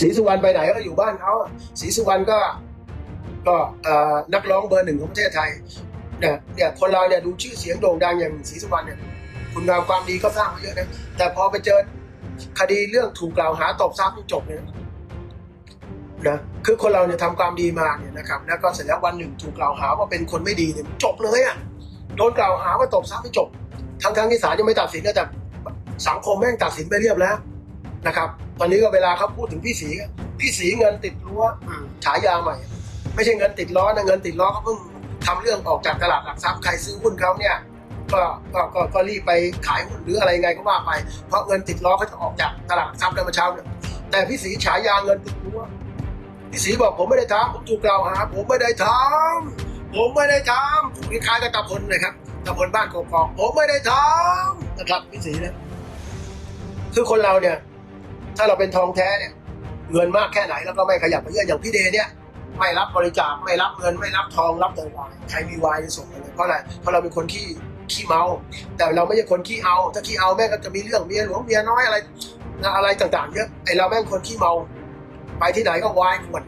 ศรีสุวรรณไปไหนก็อยู่บ้านเขาศรีสุวรรณก็ก็นักร้องเบอร์หนึ่งของประเทศไทยเนี่ยเนี่ยคนเราเนี่ยดูชื่อเสียงโด่งดังอย่างศรีสุวรรณเนี่ยคุณงามความดีก็สร้างมาเยอะนะแต่พอไปเจอคดีเรื่องถูกกล่าวหาตบทรัพย์จบเลยนะนะคือคนเราเนี่ยทำความดีมาเนี่ยนะครับแล้วก็เสร็จแล้ววันหนึ่งถูกกล่าวหาว่าเป็นคนไม่ดีเนี่ยจบเลยอะโดนกล่าวหาว่าตบทรัพย์ไม่จบ ทั้งทั้งๆที่ศาลยังไม่ตัดสินนะแต่สังคมแม่งตัดสินไปเรียบแล้ว นะครับ ตอนนี้ก็เวลาเขาพูดถึงพี่สีพี่สีเงินติดรั้วอืมฉายาใหม่ ไม่ใช่เงินติดล้อนะเงินติดล้อเขาเพิ่งทำเรื่องออกจากตลาดหลักทรัพย์ใครซื้อหุ้นเขาเนี่ยก็ก็ก็ก็รีบไปขายหุ้นหรืออะไรไงก็ว่าไป เพราะเงินติดล้อเขาจะออกจากตลาดหลักทรัพย์ในเมื่อเช้าเนี่ยแต่พี่สีฉายาเงินติดรั้วพี่สีบอกผมไม่ได้ทำผมถูกกล่าวหา ผมไม่ได้ทำผมไม่ได้ทำคล้ายๆกับตาพลเลยครับตาพลบ้านกอกๆผมไม่ได้ทำนะครับพี่สีนะคือคนเราเนี่ย ถ้าเราเป็นทองแท้เนี่ยเงินมากแค่ไหนแล้วก็ไม่ขยับไปเยอะอย่างพี่เดเนี่ยไม่รับบริจาคไม่รับเงินไม่รับทองรับแต่วายใครมีวายจะส่งมาเลยเพราะอะไรเพราะเราเป็นคนขี้ขี้เมา แต่เราไม่ใช่คนขี้เอา ถ้าขี้เอาแม่ก็จะมีเรื่องเมียหลวงเมียน้อยอะไรอะไรต่างๆเยอะไอเราแม่งคนขี้เมา ไปที่ไหนก็วายขวด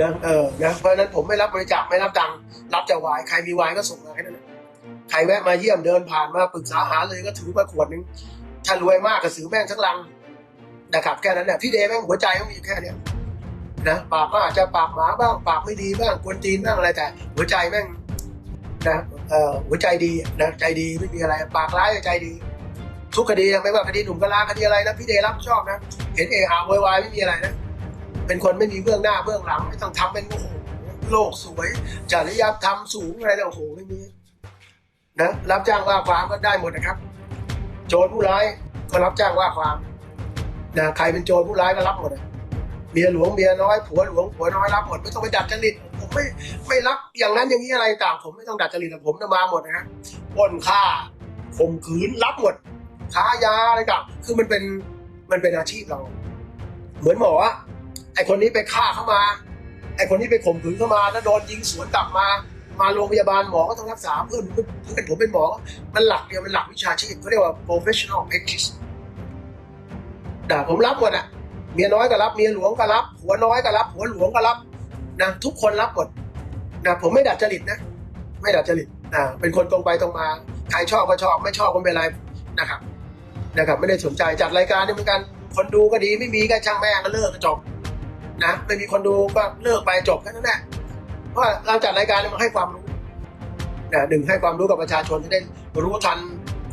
นะเออนะเพราะฉะนั้นผมไม่รับบริจาคไม่รับตังค์รับแต่วายใครมีวายก็ส่งมาแค่นั้นะใครแวะมาเยี่ยมเดินผ่านมาปรึกษาหาเลยก็ถือมาขวดนึง ถ้ารวยมากก็ซื้อแม่งทั้งลังนะครับแค่นั้นแหละพี่เดย์แม่งหัวใจเขามีแค่เนี้ยนะปากก็อาจจะปากหมาบ้าง ปากไม่ดีบ้างกวนตีนบ้างอะไรแต่ หัวใจแม่งนะเอ่อหัวใจดีนะใจดีไม่มีอะไร ปากร้ายใจดี ทุกคดีไม่ว่าคดีหนุ่มกะลาคดีอะไรนะพี่เดรับชอบนะเห็นเออาวยวายไม่มีอะไรนะเป็นคนไม่มีเบื้องหน้าเบื้องหลัง ไม่ต้องทำเป็นโอ้โหโลกสวยจริยธรรมสูงอะไรแต่โอ้โหไม่มีนะรับจ้างว่าความก็ได้หมดนะครับ โจรผู้ร้ายก็รับจ้างว่าความนะใครเป็นโจรผู้ร้ายก็รับหมดเมียหลวงเมียน้อยผัวหลวงผัวน้อยรับหมดไม่ต้องไปดัดจริตผมไม่ไม่รับอย่างนั้นอย่างนี้อะไรต่างผมไม่ต้องดัดจริตผมจะมาหมดนะฮะปล้นฆ่าข่มขืนรับหมดค้ายาอะไรต่างคือมันเป็นมันเป็นอาชีพเรา เหมือนหมออะไอคนนี้ไปฆ่าเข้ามาไอคนนี้ไปข่มขืนเข้ามาแล้วโดนยิงสวนกลับมา มาโรงพยาบาลหมอก็ต้องรักษาเพื่อนเพื่อนผมเป็นหมอ มันหลักเดียมันหลักวิชาชีพเขาเรียกว่า professional practice ด่าผมรับหมดอะเมียน้อยก็รับเมียหลวงก็รับผัวน้อยก็รับผัวหลวงก็รับนะทุกคนรับหมดนะผมไม่ดัดจริตนะ ไม่ดัดจริตอ่าเป็นคนตรงไปตรงมาใครชอบก็ชอบไม่ชอบก็ไม่เป็นไรนะครับนะครับ ไม่ได้สนใจจัดรายการนี่เหมือนกันคนดูก็ดีไม่มีก็ช่างแม่งก็เลิกก็จบนะไม่มีคนดูก็เลิกไปจบแค่นั้นแหละ เพราะว่าเราจัดรายการมันให้ความรู้นะหนึ่งให้ความรู้กับประชาชนที่ได้รู้ทัน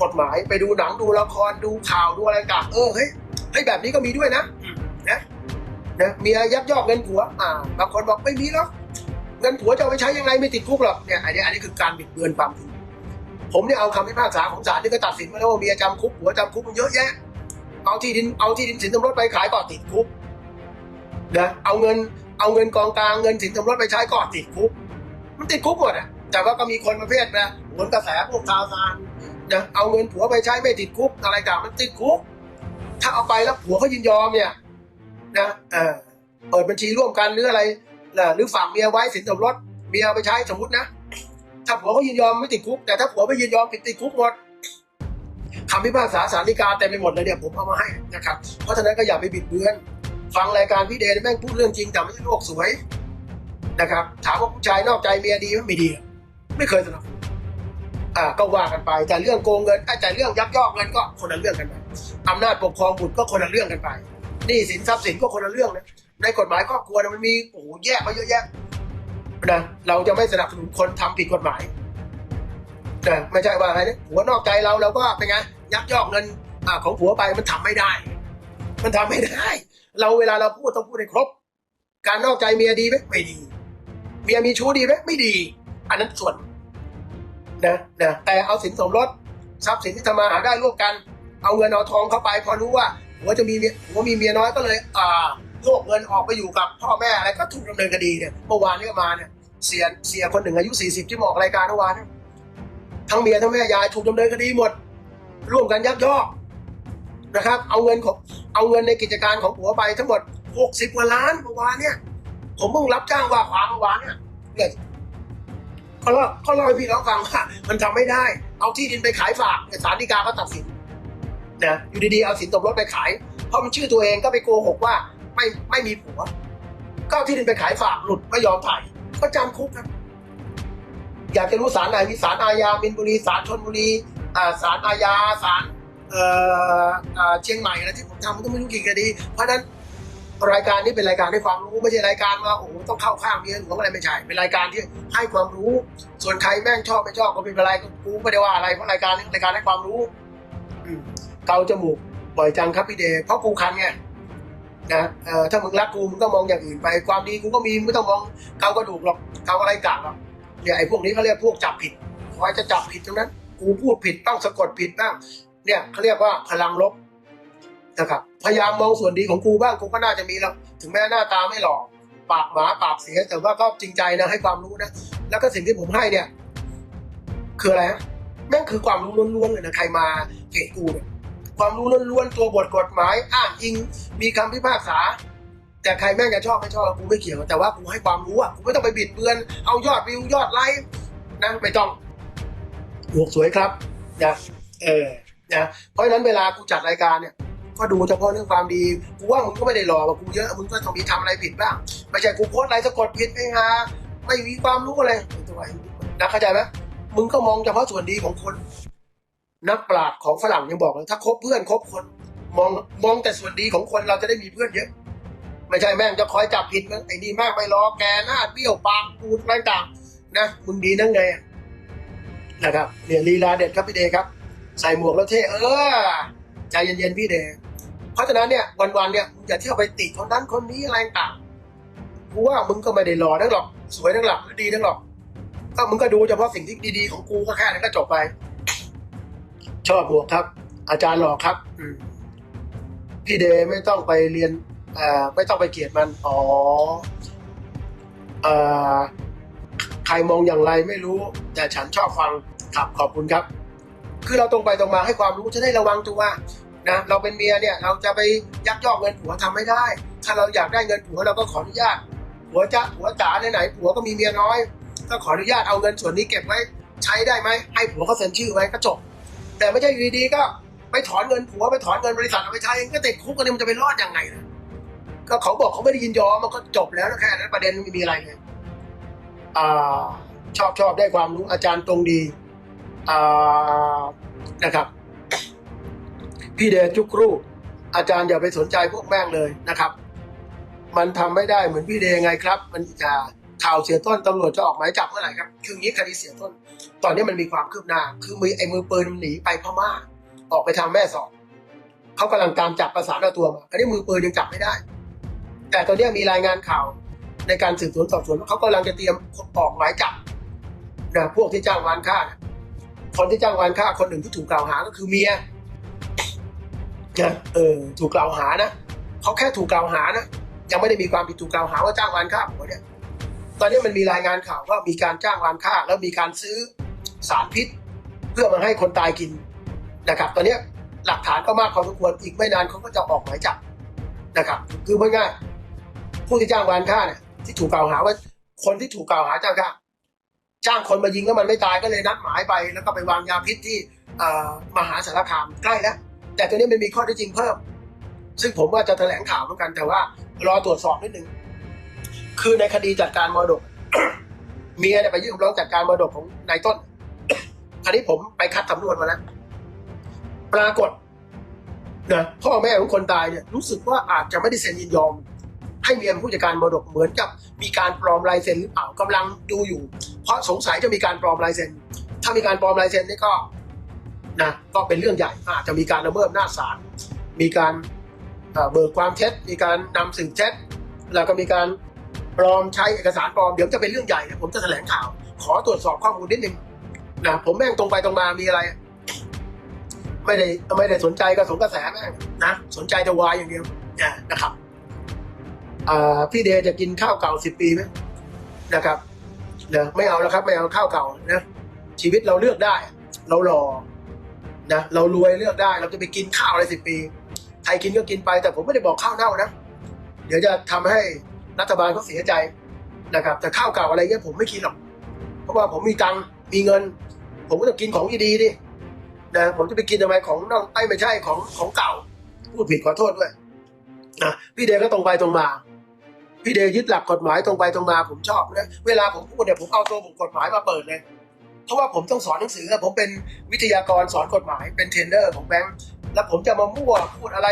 กฎหมายไปดูหนังดูละครดูข่าวดูอะไรต่างเออเฮ้ยเฮ้ยแบบนี้ก็มีด้วยนะนะนะมียยักยอกเงินผัวอ่าบางคนบอกไม่มีหรอกเงินผัวจะเอาไปใช้ยังไงไม่ติดคุกหรอกเนี่ยอันนี้อันนี้คือการบิดเบือนความจริงผมเนี่ยเอาคำพิพากษาของศาลที่ก็ตัดสินมาแล้วว่าเมียจำคุกผัวจำคุกมันเยอะแยะเอาที่ดินเอาที่ดินสินสมรสไปขายก็ติดคุกนะเอาเงิน เอาเงินกองกลางเงินสินสมรสไปใช้ก็ติดคุก มันติดคุกหมดอะแต่ว่าก็มีคนประเภทนะหวนกระแสพวกชาวซานนะเอาเงินผัวไปใช้ไม่ติดคุกอะไรต่างมันติดคุก ถ้าเอาไปแล้วผัวเขายินยอมเนี่ยนะเออเปิดบัญชีร่วมกันหรืออะไรนะหรือฝากเมียไว้สินสมรสเมียเอาไปใช้สมมตินะถ้าผัวเขายินยอมไม่ติดคุก แต่ถ้าผัวไม่ยินยอมติดติดคุกหมดคำพิพากษาสารฎีกาเต็มไปหมดเลยเนี่ยผมเอามาให้นะครับ เพราะฉะนั้นก็อย่าไปบิดเบือน ฟังรายการพี่เดนแม่งพูดเรื่องจริงแต่ไม่ใช่โลกสวยนะครับ ถามว่าผู้ชายนอกใจเมียดีไหมไม่ดี ไม่เคยสนับสนุนอ่าก็ว่ากันไปแต่เรื่องโกงเงินแต่เรื่องยักยอกเงินก็คนละเรื่องกันไปอำนาจปกครองบุตรก็คนละเรื่องกันไปนี่สินทรัพย์สินก็คนละเรื่องนะในกฎหมายครอบครัวมันมีโอ้โหแยกมาเยอะแยะนะเราจะไม่สนับสนุนคนทำผิดกฎหมายนะไม่ใช่ว่าอะไรเนี่ยผัวนอกใจเราเราก็เป็นไงยักยอกเงินอ่าของผัวไปมันทำไม่ได้ มันทำไม่ได้ เราเวลาเราพูดต้องพูดให้ครบ การนอกใจเมียดีไหมไม่ดี เมียมีชู้ดีไหมไม่ดี อันนั้นส่วนนะนะแต่เอาสินสมรสทรัพย์สินที่ทำมาหาได้ร่วมกัน เอาเงินเอาทองเข้าไป พอรู้ว่าหัวจะมีเมียหัวมีเมียน้อยก็เลยอ่าโยกเงินออกไปอยู่กับพ่อแม่อะไรก็ถูกดำเนินคดีเนี่ยเมื่อวานนี้ก็มาเนี่ยเสียเสียคนหนึ่งอายุ 40 ที่มออกรายการเมื่อวานทั้งเมียทั้งแม่ยายถูกดำเนินคดีหมด ร่วมกันยักยอก นะครับ เอาเงินของเอาเงินในกิจการของผัวไปทั้งหมด 60กว่าล้านเมื่อวานเนี่ย ผมเพิ่งรับจ้างว่าความเมื่อวานเนี่ยเนี่ยเขาเล่าเขาเล่าให้พี่น้องฟังว่ามันทำไม่ได้ เอาที่ดินไปขายฝากเนี่ยศาลฎีกาก็ตัดสินนะอยู่ดีๆเอาสินสมรสไปขายเพราะมันชื่อตัวเองก็ไปโกหกว่า ไม่ไม่มีผัวก็ที่ดินไปขายฝากหลุดไม่ยอมถ่ายก็จำคุกครับอยากจะรู้ศาลไหนมีศาลอาญามินบุรีศาลชนบุรีอ่าศาลอาญาศาล เอ่อเชียงใหม่อะไรที่ผมทำมันต้องไม่รู้กี่คดี เพราะนั้นรายการนี้เป็นรายการให้ความรู้ไม่ใช่รายการว่าโอ้โหต้องเข้าข้างเมียหลวงอะไรไม่ใช่เป็นรายการที่ให้ความรู้ ส่วนใครแม่งชอบไม่ชอบก็เป็นอะไรกูไม่ได้ว่าอะไรเพราะรายการนี้รายการให้ความรู้เกาจมูกบ่อยจังครับพี่เดย์เพราะกูคันไงนะเอ่อถ้ามึงรักกูมึงก็มองอย่างอื่นไป ความดีกูก็มีไม่ต้องมองเกากระดูกหรอกเกาอะไรกากหรอกเนี่ยไอ้พวกนี้เขาเรียกพวกจับผิดคอยจะจับผิดตรงนั้น กูพูดผิดบ้างสะกดผิดบ้าง เนี่ยเขาเรียกว่าพลังลบนะครับพยายามมองส่วนดีของกูบ้างกูก็น่าจะมีแล้วถึงแม้หน้าตาไม่หล่อปากหมาปากเสียแต่ว่าก็จริงใจนะให้ความรู้นะแล้วก็สิ่งที่ผมให้เนี่ย คืออะไรฮะแม่งคือความรู้ล้วนๆเลยนะใครมาเพจกูเนี่ยความรู้ล้วนๆตัวบทกฎหมาย อ้างอิง มีคำพิพากษา แต่ใครแม่งจะชอบไม่ชอบกูไม่เกี่ยวแต่ว่ากูให้ความรู้อะกูไม่ต้องไปบิดเบือน เอายอดวิวยอดไลค์นะไม่ต้องหลวกสวยครับนะเออ นะเพราะฉะนั้นเวลากูจัดรายการเนี่ยก็ดูเฉพาะเรื่องความดีกูว่ามึงก็ไม่ได้หล่อกว่ากูเยอะมึงก็ต้องมีทำอะไรผิดบ้างไม่ใช่กูโพสอะไรสะกดผิดไอ้ฮะไม่มีความรู้อะไรตัวไอ้นะเข้าใจไหมมึงก็มองเฉพาะส่วนดีของคน นักปราชญ์ของฝรั่งยังบอกเลยถ้าคบเพื่อนคบคนมองมองแต่ส่วนดีของคนเราจะได้มีเพื่อนเยอะ ไม่ใช่แม่งจะคอยจับผิดมันไอ้นี่แม่งไปรอแกหน้าเบี้ยวปากปูดอะไรต่างนะมึงดีนั่งไงนะครับเนี่ยลีลาเด็ดครับพี่เดครับ ใส่หมวกแล้วเท่เออ ใจเย็นๆพี่เดย์เพราะฉะนั้นเนี่ยวันๆเนี่ยมึงอย่าเที่ยวไปติคนนั้นคนนี้อะไรต่างกูว่ามึงก็ไม่ได้หล่อนักหรอก สวยนักหรอกหรือดีนักหรอกก็มึงก็ดูเฉพาะสิ่งที่ดีๆของกูก็แค่นั้นก็จบไป ชอบบวกครับ อาจารย์หล่อครับ อืมพี่เดย์ไม่ต้องไปเรียนอ่อไม่ต้องไปเกลียดมัน อ๋ออ่อใครมองอย่างไรไม่รู้ แต่ฉันชอบฟังครับขอบคุณครับ คือเราตรงไปตรงมาให้ความรู้จะได้ระวังตัวนะเราเป็นเมียเนี่ยเราจะไปยักยอกเงินผัวทำไม่ได้ ถ้าเราอยากได้เงินผัวเราก็ขออนุญาตผัวจะผัวจ๋าไหนๆผัวก็มีเมียน้อย ก็ขออนุญาตเอาเงินส่วนนี้เก็บไว้ใช้ได้ไหมให้ผัวเขาเซ็นชื่อไว้ก็จบ แต่ไม่ใช่อยู่ดีๆก็ไปถอนเงินผัวไปถอนเงินบริษัทเอาไปใช้ก็ติดคุกกันมันจะไปรอดยังไงนะก็เขาบอกเขาไม่ได้ยินยอมมันก็จบแล้วนะแค่นั้นประเด็นไม่มีอะไรเลยอ่าชอบชอบได้ความรู้อาจารย์ตรงดี นะครับ พี่เดชจุกครูอาจารย์อย่าไปสนใจพวกแม่งเลยนะครับ มันทำไม่ได้เหมือนพี่เดย์ไงครับ มันจะข่าวเสียต้นตำรวจจะออกหมายจับเมื่อไหร่ครับ คืองนี้คดีเสียต้น ตอนนี้มันมีความคืบหน้า คือมือไอ้มือปืนหนีไปพม่า ออกไปทางแม่สอดเขากำลังตามจับประสานเอาตัวมาอันนี้มือปืนยังจับไม่ได้ แต่ตอนนี้มีรายงานข่าวในการสืบสวนสอบสวนว่าเขากำลังจะเตรียมออกหมายจับนะพวกที่จ้างวานฆ่านะ คนที่จ้างวานฆ่าคนหนึ่งที่ถูกกล่าวหาก็คือเมียนะเออถูกกล่าวหานะเขาแค่ถูกกล่าวหานะยังไม่ได้มีความผิดถูกกล่าวหาว่าจ้างวานฆ่าผัวเนี่ยตอนนี้มันมีรายงานข่าวว่ามีการจ้างวานฆ่าแล้วมีการซื้อสารพิษ เพื่อมาให้คนตายกินนะครับ ตอนนี้หลักฐานก็มากพอสมควรอีกไม่นานเขาก็จะออกหมายจับนะครับ คือพูดง่ายผู้ที่จ้างวานฆ่าเนี่ยที่ถูกกล่าวหาว่าคนที่ถูกกล่าวหาจ้างฆ่า จ้างคนมายิงแล้วมันไม่ตายก็เลยนัดหมายไป แล้วก็ไปวางยาพิษที่มหาสารคามใกล้แล้วแต่ตัวนี้มันมีข้อเท็จจริงเพิ่ม ซึ่งผมว่าจะแถลงข่าวเหมือนกันแต่ว่ารอตรวจสอบนิดนึงคือในคดีจัดการมรดก เมียไปยื่นคำร้องจัดการมรดกของนายต้นคราวนี้ผมไปคัดสำนวนมาแล้วปรากฏนะพ่อแม่ของคนตายเนี่ยรู้สึกว่าอาจจะไม่ได้เซ็นยินยอม ให้เมียนผู้จัดการมรดกเหมือนกับมีการปลอมลายเซ็นหรือเปล่ากำลังดูอยู่ เพราะสงสัยจะมีการปลอมลายเซ็น ถ้ามีการปลอมลายเซ็นนี่ก็นะก็เป็นเรื่องใหญ่อาจจะมีการละเมิดหน้าศาลมีการเบิกความเท็จ มีการนำสืบเท็จ แล้วก็มีการปลอมใช้เอกสารปลอมเดี๋ยวจะเป็นเรื่องใหญ่นะผมจะแถลงข่าว ขอตรวจสอบข้อมูลนิดนึงนะผมแม่งตรงไปตรงมามีอะไร ไม่ได้ไม่ได้สนใจกระสงกระแสแม่งนะสนใจแต่วายอย่างเดียวนะนะครับ พี่เดย์จะกินข้าวเก่าสิบปีไหมนะครับเนะไม่เอาแล้วครับไม่เอาข้าวเก่านะชีวิตเราเลือกได้ เราหล่อนะเรารวยเลือกได้เราจะไปกินข้าวอะไรสิบปีใครกินก็กินไปแต่ผมไม่ได้บอกข้าวเน่านะ เดี๋ยวจะทำให้รัฐบาลเขาเสียใจนะครับ แต่ข้าวเก่าอะไรเงี้ยผมไม่กินหรอก เพราะว่าผมมีตังมีเงิน ผมก็ต้องกินของดีๆดินะผมจะไปกินทำไมของน้องไอ้ไม่ใช่ของของเก่าพูดผิดขอโทษด้วยนะพี่เดย์ก็ตรงไปตรงมา พี่เดย์ยึดหลักกฎหมายตรงไปตรงมาผมชอบนะเวลาผมพูดเนี่ยผมเอาตัวผมกฎหมายมาเปิดเลย เพราะว่าผมต้องสอนหนังสือผมเป็นวิทยากรสอนกฎหมายเป็นเทรนเนอร์ของแบงค์แล้วผมจะมามั่วพูดอะไร